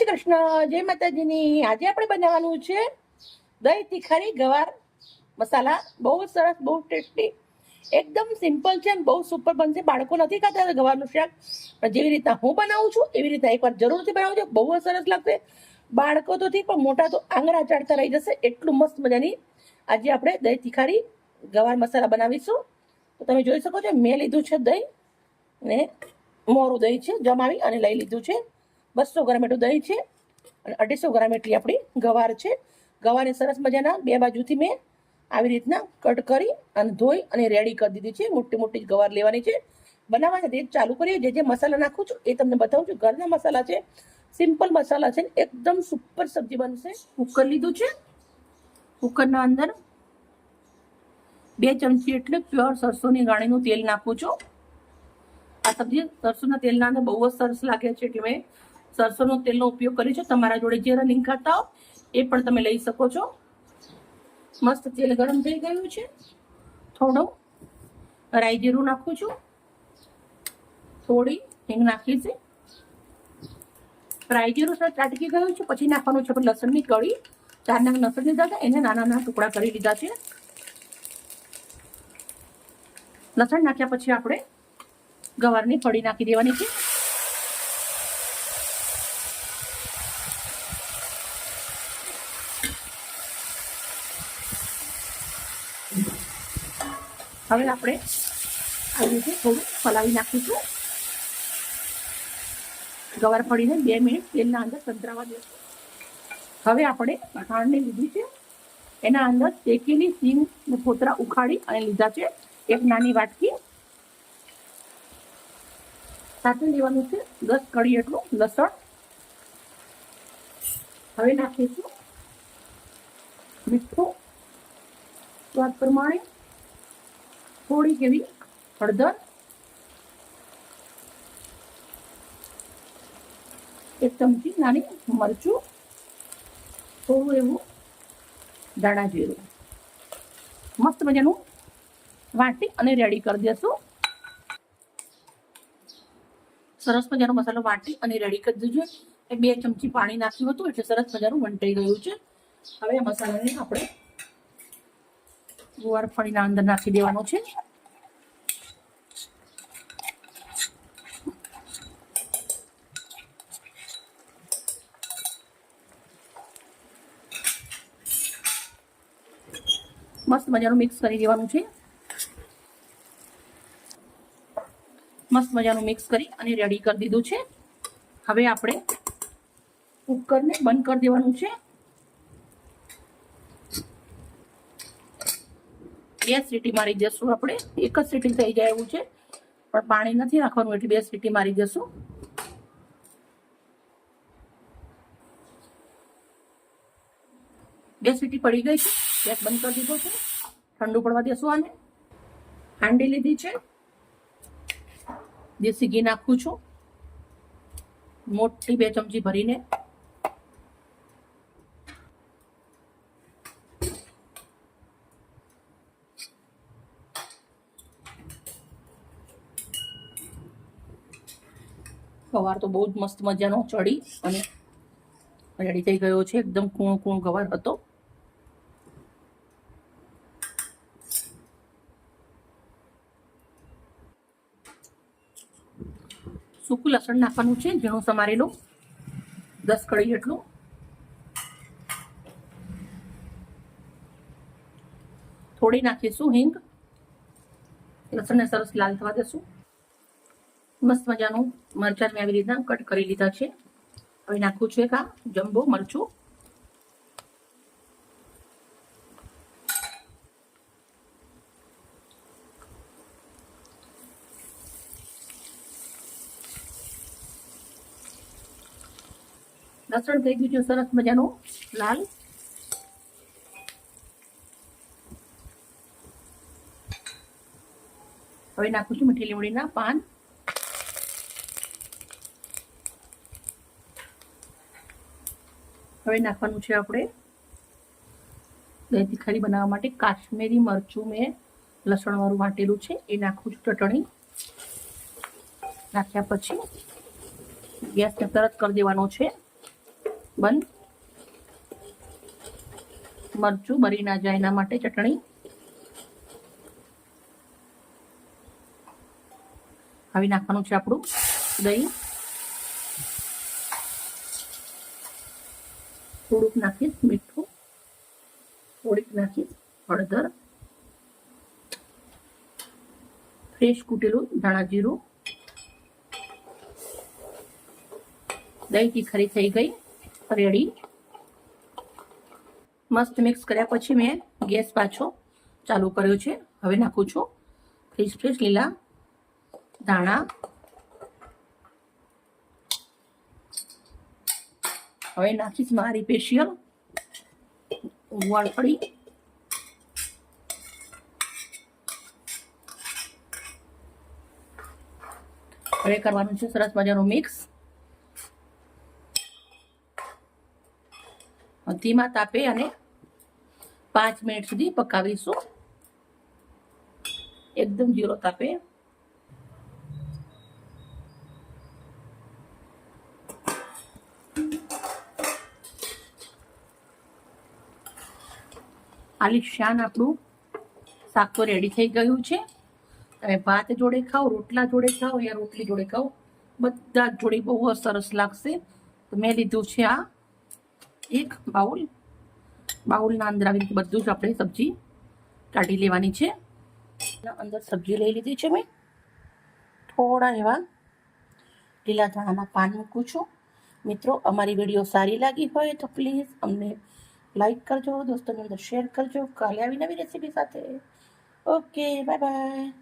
શ્રી કૃષ્ણ, જય માતાજીની. આજે આપણે બનાવવાનું છે દહીં તીખારી ગવાર મસાલા. બહુ જ સરસ, બહુ ટેસ્ટી. એકદમ સિમ્પલ છે અને બહુ સુપર બનશે બાળકો નથી ખાતા ગવારનું શાક. પણ જેવી રીતના હું બનાવું છું, એવી રીતના એકવાર જરૂરથી બનાવજો. બહુ જ સરસ લાગશે. બાળકો તો ઠીક, પણ મોટા તો આંગળા ચાડતા રહી જશે. એટલું મસ્ત મજાની આજે આપણે દહીં તીખારી ગવાર મસાલા બનાવીશું. તો તમે જોઈ શકો છો, મેં લીધું છે દહીં ને મોરું દહીં છે, જમાવી અને લઈ લીધું છે. બસો ગ્રામ એટલું દહીં છે અને અઢીસો ગ્રામ એટલી આપણી ગવાર છે. ગવારને સરસ મજાના બે બાજુથી મેં આવી રીતના કટ કરી અને ધોઈ અને રેડી કરી દીધી છે. મોટી મોટી ગવાર લેવાની છે. બનાવવાની રીત ચાલુ કરીએ. જે જે મસાલા નાખું છું એ તમને બતાવું છું. ઘરના મસાલા છે, સિમ્પલ મસાલા છે એકદમ સુપર સબ્જી બનશે. કુકર લીધું છે. કુકરના અંદર બે ચમચી એટલે પ્યોર સરસોની ગાણીનું તેલ નાખું છું. આ સબ્જી સરસોના તેલના અંદર બહુ જ સરસ લાગે છે એટલે મેં સરસોનો તેલનો ઉપયોગ કર્યો છે. તમારા જોડે જે રનિંગ ખાતા હો, એ પણ તમે લઈ શકો છો. મસ્ત તેલ ગરમ થઈ ગયું છે. થોડું રાઈ જીરું નાખું છું. થોડી હિંગ નાખી છે. રાઈ જીરું સર ચાટકી ગયું છે. પછી નાખવાનું છે લસણની કળી. ચાર નાખ લસણ લીધા હતા એને નાના નાના ટુકડા કરી લીધા છે. લસણ નાખ્યા પછી આપણે ગવારની ફળી નાખી દેવાની છે. હવે આપણે આવી રીતે થોડું ફલાવી નાખીશું. ગવાર ફળીને બે મિનિટ તેલના અંદર સંતરાવા દઈશું હવે આપણે ખાંડને લીધી છે. એના અંદર શેકેલી સિંગ ફોતરા ઉખાડી અને લીધા છે. એક નાની વાટકી. સાથે લેવાનું છે દસ કડી એટલું લસણ. હવે નાખીશું મીઠું. સ્વાદ પ્રમાણે થોડીક એવી હળદર. એક ચમચી નાની મરચું. થોડું એવું ધાણા જીરું. મસ્ત મજાનું વાટી અને રેડી કરી દેશું. સરસ મજાનો મસાલો વાટી અને રેડી કરી દેજો બે ચમચી પાણી નાખ્યું હતું એટલે સરસ મજાનું વંટાઈ ગયું છે. હવે આ મસાલાને આપણે ગુવાર ફળીના અંદર નાખી દેવાનો છે. મસ્ત મજાનું મિક્સ કરી દેવાનું છે. મસ્ત મજાનું મિક્સ કરી અને રેડી કરી દીધું છે. હવે આપણે કુકરને બંધ કરી દેવાનું છે. બે સીટી મારી જશું આપણે. એક જ સીટી થઈ જાય એવું છે. પણ પાણી નથી નાખવાનું એટલે બે સીટી મારી જશું. બે સીટી પડી ગઈ છે. ગેસ બંધ કરી દીધો છે. ઠંડુ પડવા દેશું આને. હાંડી લીધી છે. દેશી ઘી નાખું છું. મોટી બે ચમચી ભરીને. ગવાર તો બહુ જ મસ્ત મજાનો ચડી અને રેડી થઈ ગયો છે. એકદમ કૂણો કૂણો ગવાર હતો. સૂકું લસણ નાખવાનું છે, ઝીણું સમારેલું. દસ કળી જેટલું. થોડી નાખીશું હિંગ. લસણને સરસ લાલ થવા દેશું. મસ્ત મજાનું મરચાં મેં આવી રીતના કટ કરી લીધા છે. હવે નાખું છું એક આ જમ્બો મરચું. લસણ થઈ ગયું છે સરસ મજાનું લાલ. હવે નાખું છું મીઠી લીમડીના પાન. હવે નાખવાનું છે આપણે. દહીં તીખારી બનાવવા માટે કાશ્મીરી મરચું મેં લસણવાળું વાટેલું છે, એ નાખું છું ચટણી. નાખ્યા પછી ગેસને તરત કરી દેવાનો છે. બંધ. મરચું બરી ના જાય એના માટે ચટણી. હવે નાખવાનું છે આપણું દહીં. થોડુંક નાખીશ, મીઠું, થોડીક નાખીશ, હળદર, ફ્રેશ કૂટેલું ધાણા જીરું દહીં તીખરી થઈ ગઈ, રેડી. મસ્ત મિક્સ કર્યા પછી મેં ગેસ પાછો ચાલુ કર્યો છે. હવે નાખું છું. ફ્રેશ ફ્રેશ લીલા ધાણા હવે નાખીશ મારી સ્પેશિયલ વળફળી હવે કરવાનું છે સરસ મજાનું મિક્સ ધીમા તાપે અને પાંચ મિનિટ સુધી પકાવીશું. એકદમ જીરો તાપે. આલિશાન આપણું શાક તો રેડી થઈ ગયું છે. તમે ભાત જોડે ખાઓ, રોટલા જોડે ખાઓ યા રોટલી જોડે ખાઓ, બધા જ જોડે બહુ સરસ લાગશે. તો મેં લીધું છે આ એક બાઉલ. બાઉલના અંદર આવી બધું જ આપણે સબ્જી કાઢી લેવાની છે. એના અંદર સબ્જી લઈ લીધી છે મેં. થોડા એવા લીલા ધાણાના પાન મૂકું છું. મિત્રો, અમારી વીડિયો સારી લાગી હોય તો પ્લીઝ અમને લાઈક કરજો દોસ્તોની અંદર શેર કરજો. કાલે આવી નવી રેસીપી સાથે. Okay bye bye